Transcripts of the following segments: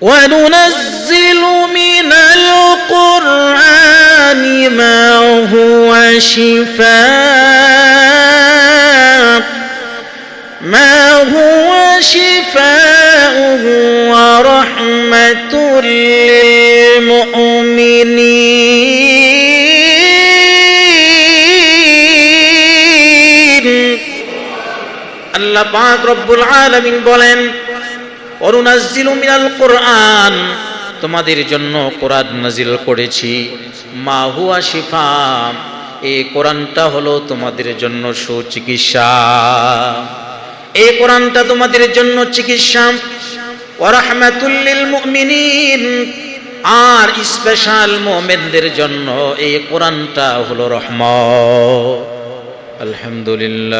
وننزل من القرآن ما هو شفاء ما هو شفاء ورحمة للمؤمنين আল্লাহ পাক রব্বুল আলামিন বলেন মিনাল কোরআন। তোমাদের জন্য কোরআন নাজিল করেছি। মা হুয়া শিফা। এই কোরআনটা হলো তোমাদের জন্য সুচিকিৎসা। এই কোরআনটা তোমাদের জন্য চিকিৎসা। আর স্পেশাল মুমিনদের জন্য এই কোরআনটা হলো রহমত। আলহামদুলিল্লাহ।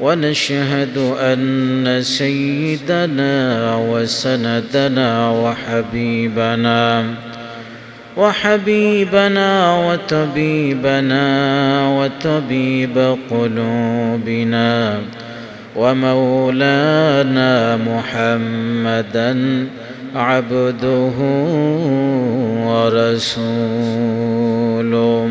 ونشهد أن سيدنا وسندنا وحبيبنا وحبيبنا وطبيبنا وطبيب قلوبنا ومولانا محمدا عبده ورسوله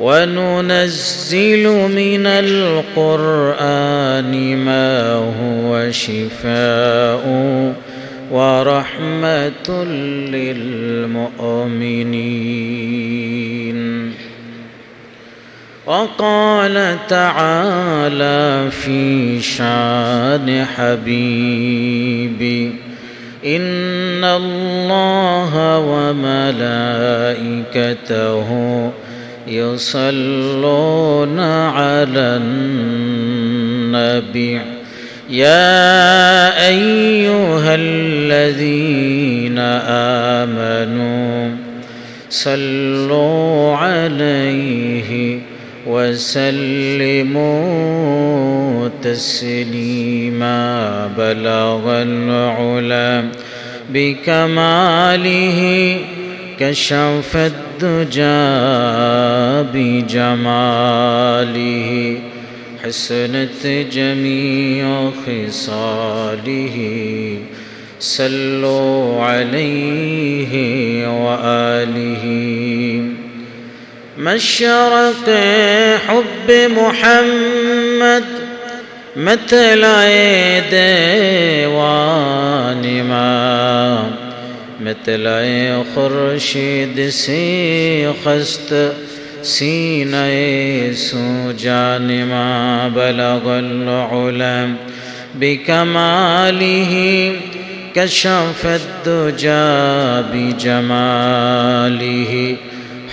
وننزل من القرآن ما هو شفاء ورحمة للمؤمنين. وقال تعالى في شان حبيبي إن الله وملائكته يصلون على النبي. يا أيها الذين آمنوا صلوا عليه وسلموا تسليما. بلغ العلا بكماله كشف الدجى بجماله حسنت جميع خصاله. صلوا عليه وآله. مشرق حب محمد مثل ديوان ما مثل خورشید سے خست سینہ سوجان ما بلغ العلم. بكماله كشف الدجى بجماله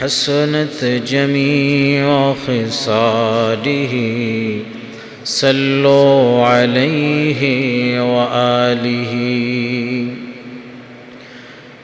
حسنت جميع خصاله. صلوا عليه وآله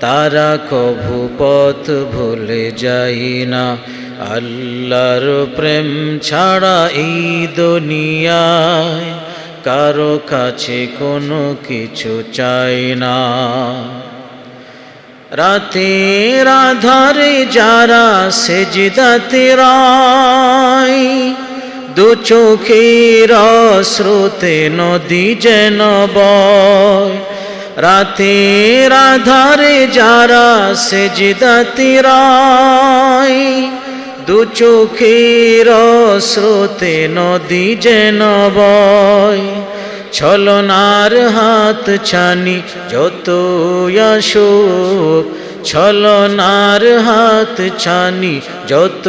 তারা কভু পথ ভুলে যাই না। আল্লাহর প্রেম ছাড়া এই দুনিয়ায় কারও কাছে কোনো কিছু চাই না। রাতের আধারে যারা সেজদাতে রায় দু চোখের শ্রুতে নদী যেন বয় রাতের আধারে যারা সেজদাতে রায় দু চোখের স্রোতে নদী যেন বয়। ছলনার হাত ছানি যত আসুক, ছলনার হাত ছানি যত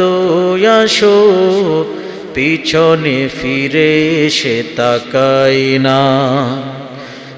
আসুক, পিছনে ফিরে সে তাকাই না।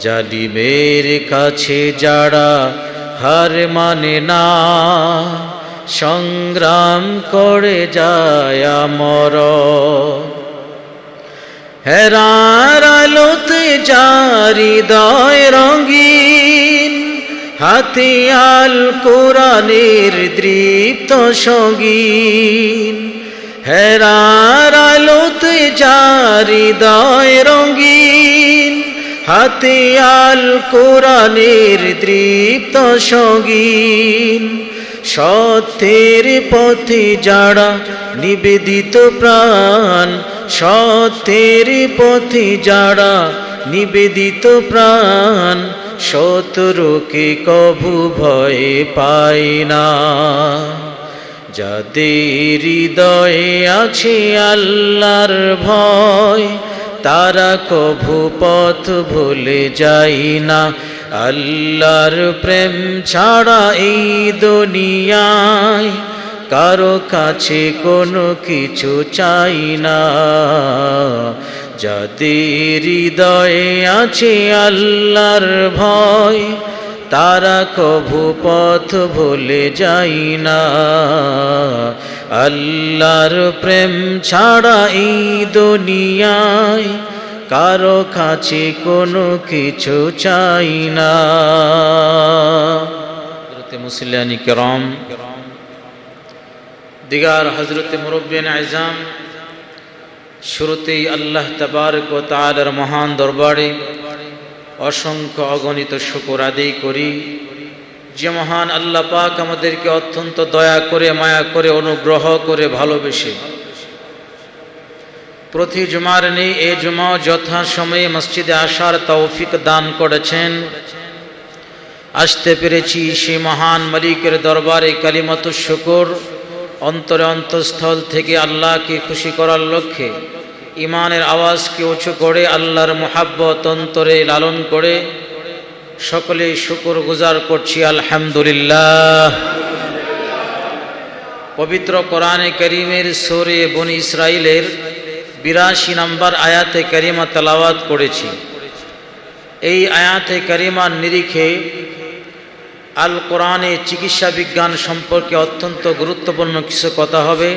জালিমের কাছে যারা হার মানে না, সংগ্রাম করে যায় আমর। হেরার আলোতে জারি দয় রঙিন হাতিয়াল কোরআনের দৃপ্ত সঙ্গীন। হেরার আলোতে জারি দয় রঙিন হাতিয়াল কোরআনের দৃপ্ত সঙ্গীন। সত্যের পথে যারা নিবেদিত প্রাণ, সত্যের পথে যারা নিবেদিত প্রাণ, শত্রুকে কভু ভয়ে পায় না। যাদের হৃদয়ে আছে আল্লাহর ভয় তারা কভু পথ ভুলে যাই না। আল্লাহর প্রেম ছাড়া এই দুনিয়ায় কারও কাছে কোনো কিছু চাই না। যাদের হৃদয়ে আছে আল্লাহর ভয়, তারা কভু পথ ভুলে যাই না। আল্লাহর প্রেম ছাড়া এই দুনিয়ায় কারও কাছে কোনো কিছু চাই না। মুসলিয়ানি করম, দিগার হজরত মুরব্বিন আজম, শুরুতেই আল্লাহ তবারক ও তালার মহান দরবারে অসংখ্য অগণিত শুকর আদায় করি। যে মহান আল্লাহ পাক আমাদেরকে অত্যন্ত দয়া করে, মায়া করে, অনুগ্রহ করে ভালোবেসে। প্রতি জুমার নেই, এ জুমাও যথাসময়ে মসজিদে আসার তৌফিক দান করেছেন। আসতে পেরেছি সে মহান মালিকের দরবারে কালিমত শুকুর, অন্তরে অন্তঃস্থল থেকে আল্লাহকে খুশি করার লক্ষ্যে। ইমানের আওয়াজকে উঁচু করে আল্লাহর মোহাব্বত অন্তরে লালন করে সকলে শুকুর গুজার করছি, আলহামদুলিল্লাহ। পবিত্র কোরআনে করিমের সোরে বন ইসরায়েলের বিরাশি নম্বর আয়াতে করিমা তালাওয়াত করেছি। এই আয়াতে করিমার নিরিখে আল কোরআনে চিকিৎসা বিজ্ঞান সম্পর্কে অত্যন্ত গুরুত্বপূর্ণ কিছু কথা হবে।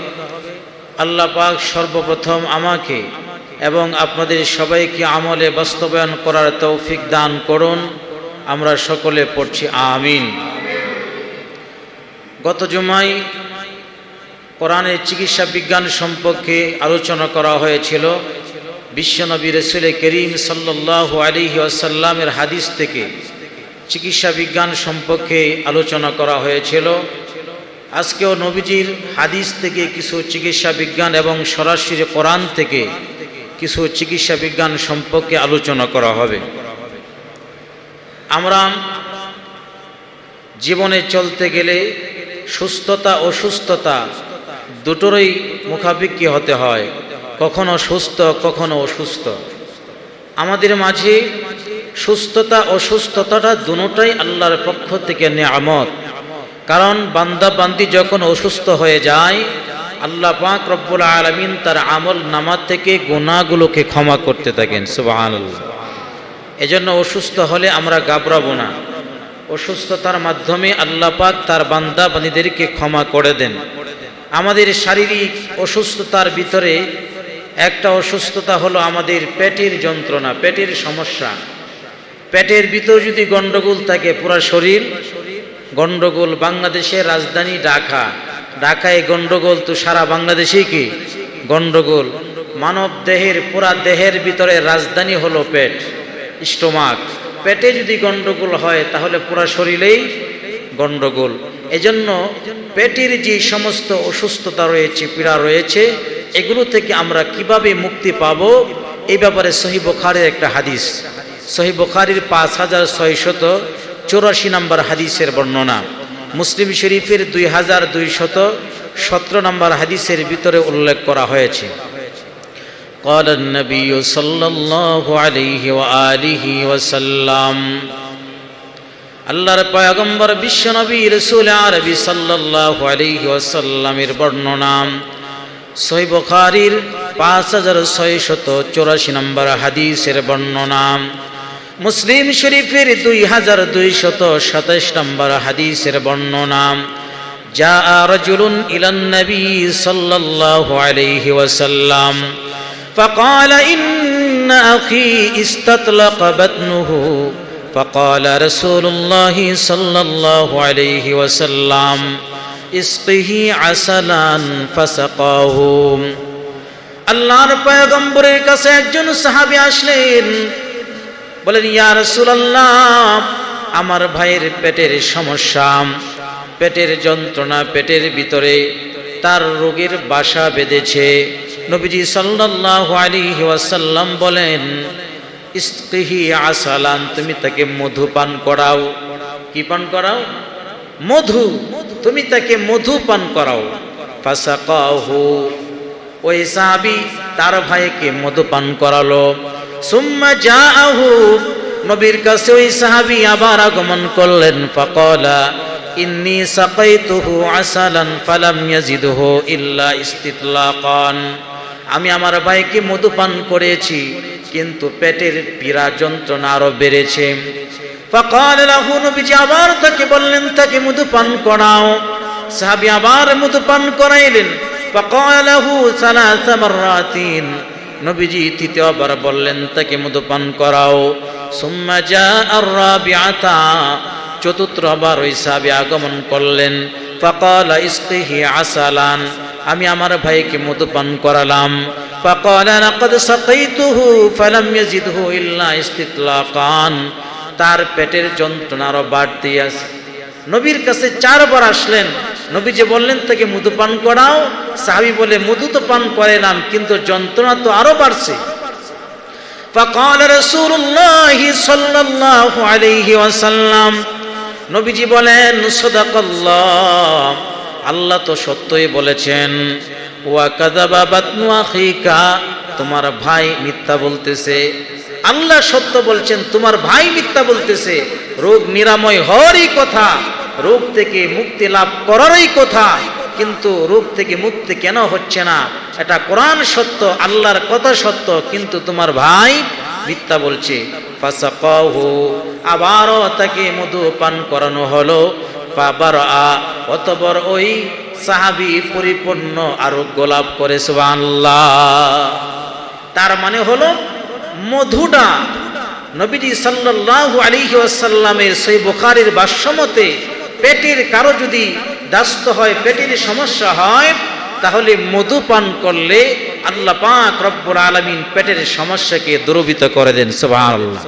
আল্লাহ পাক সর্বপ্রথম আমাকে এবং আপনাদের সবাইকে আমলে বাস্তবায়ন করার তৌফিক দান করুন। আমরা সকলে পড়ছি আমিন। গত জুমাই কোরআনের চিকিৎসা বিজ্ঞান সম্পর্কে আলোচনা করা হয়েছিল। বিশ্বনবী রসুল করিম সাল্লাহ আলিহি আসাল্লামের হাদিস থেকে চিকিৎসা বিজ্ঞান সম্পর্কে আলোচনা করা হয়েছিল। আজকেও নবীজির হাদিস থেকে কিছু চিকিৎসা বিজ্ঞান এবং সরাসরি কোরআন থেকে কিছু চিকিৎসা বিজ্ঞান সম্পর্কে আলোচনা করা হবে। আমরা জীবনে চলতে গেলে সুস্থতা অসুস্থতা দুটোরই মুখাপিক্ষি হতে হয়, কখনো সুস্থ, কখনো অসুস্থ। আমাদের মাঝে সুস্থতা অসুস্থতাটা দুটোটাই আল্লাহর পক্ষ থেকে নেয়ামত। কারণ বান্দা বান্দি যখন অসুস্থ হয়ে যায়, আল্লাহ পাক রব্বুল আলমিন তার আমল নামার থেকে গুণাগুলোকে ক্ষমা করতে থাকেন সুবাহান এজন্য অসুস্থ হলে আমরা গাবরাবো না। অসুস্থতার মাধ্যমে আল্লাহ পাক তার বান্দা বান্দিদেরকে ক্ষমা করে দেন। আমাদের শারীরিক অসুস্থতার ভিতরে একটা অসুস্থতা হলো আমাদের পেটের যন্ত্রণা, পেটের সমস্যা। পেটের ভিতর যদি গন্ডগোল থাকে পুরো শরীর, গন্ডগোল বাংলাদেশের রাজধানী ঢাকা। ঢাকায় গন্ডগোল তো সারা বাংলাদেশেই কি? গন্ডগোল। মানব দেহের, পুরা দেহের ভিতরে রাজধানী হলো পেট। স্টোমাক। পেটে যদি গন্ডগোল হয়, তাহলে পুরা শরীরেই গন্ডগোল। এজন্য পেটের যে সমস্ত অসুস্থতা রয়েছে, পীড়া রয়েছে, এগুলো থেকে আমরা কীভাবে মুক্তি পাব, এই ব্যাপারে সহি বখারের একটা হাদিস। সহি বখারির পাঁচ হাজার ছয়শত চৌরাশি নম্বর হাদিসের বর্ণনা। মুসলিম শরীফের দুই হাজার দুইশত সতেরো নম্বর হাদিসের ভিতরে উল্লেখ করা হয়েছে। قال النبي صلى الله عليه وآله وسلم আল্লাহর পয়গম্বর বিশ্বনবী রসুল আরবি সাল্লাল্লাহু আলাইহি ওয়াসাল্লামের বর্ণনা সহি বুখারীর পাঁচ হাজার ছয়শত চৌরাশি নম্বর হাদিসের বর্ণনা মুসলিম শরীফের দুই হাজার দুইশত সাতাইশ নম্বর হাদিসের বর্ণনা যা রজুলুন ইলান নবী সাল্লাল্লাহু আলাইহি ওয়াসাল্লাম فقال إن أخي استطلق بطنه فقال رسول الله صلى الله عليه وسلم اسقه عسلا فسقاه আল্লাহর পয়গম্বরের কাছে একজন সাহাবী আসলেন বলেন ইয়া রাসূলুল্লাহ আমার ভাইয়ের পেটের সমস্যা পেটের যন্ত্রণা পেটের ভিতরে তার রোগের বাসা বেঁধেছে নবীজি সাল্লাল্লাহু আলাইহি ওয়াসাল্লাম বলেন ইস্তিহি আসালান, তুমি তাকে মধু পান করাও। কি পান করাও? মধু। তুমি তাকে মধু পান করাও। ফাসাকাহু। ওই সাহাবী তার ভাইকে মধু পান করালো। সুম্মা জাআহু। নবীর কাছে ওই সাহাবি আবার আগমন করলেন। ফাকালা, ইন্নি সাকাইতুহু আসালান, ফালাম ইয়াজিদহু ইল্লা ইস্তিতলাকান। আমি আমার ভাইকে মধু পান করেছি, কিন্তু পেটের পীড়া যন্ত্রণা আরও বেড়েছে। ফকাল লাহু নবীজি আবার তাকে বললেন, তাকে মধু পান করাও। সাহাবী আবার মধু পান করাইলেন। ফকাল লাহু সালাসা মাররাতিন। নবীজি তৃতীয়বার বললেন, তাকে মধু পান করাও। সুম্মা জা আর রাবিআতা চতুর্থবার ওই সাহাবী আগমন করলেন। ফকাল ইস্তিহি আসালান আমি আমার ভাইকে মধু পান করালাম فقال لقد سقيته فلم يزده الا استطلاقا তার পেটের যন্ত্রণা আরো বাড়তে আছে নবীর কাছে চারবার আসলেন নবী যে বললেন তাকে মধু পান করাও সাহাবি বলে মধু তো পান করালাম কিন্তু যন্ত্রণা তো আরো বাড়ছে فقال رسول الله صلى الله عليه وسلم নবীজি বলেন আল্লাহ তো সত্যই বলেছেন তোমার ভাই মিথ্যা বলতেছে। আল্লাহ সত্য বলছেন, তোমার ভাই মিথ্যা বলতেছে, রোগ নিরাময় হওয়ারই কথা, রোগ থেকে মুক্তি লাভ করারই কথা, কিন্তু রোগ থেকে মুক্তি কেন হচ্ছে না? এটা কোরআন সত্য, আল্লাহর কথা সত্য, কিন্তু তোমার ভাই মিথ্যা বলছে। ফাসাকাহু, আবারও তাকে মধু পান করানো হলো। বাবার আ অতবর ওই সাহাবি পরিপূর্ণ আরোগ্য লাভ করে, সুবহানাল্লাহ। তার মানে হলো মধুটা নবীজি সাল্লাল্লাহু আলাইহি ওয়াসাল্লামের সেই বুখারীর ভাষ্যমতে পেটের কারও যদি দাস্ত হয়, পেটের সমস্যা হয়, তাহলে মধু পান করলে আল্লাহ পাক রব্বুর আলমিন পেটের সমস্যাকে দূরীভূত করে দেন সুবহানাল্লাহ।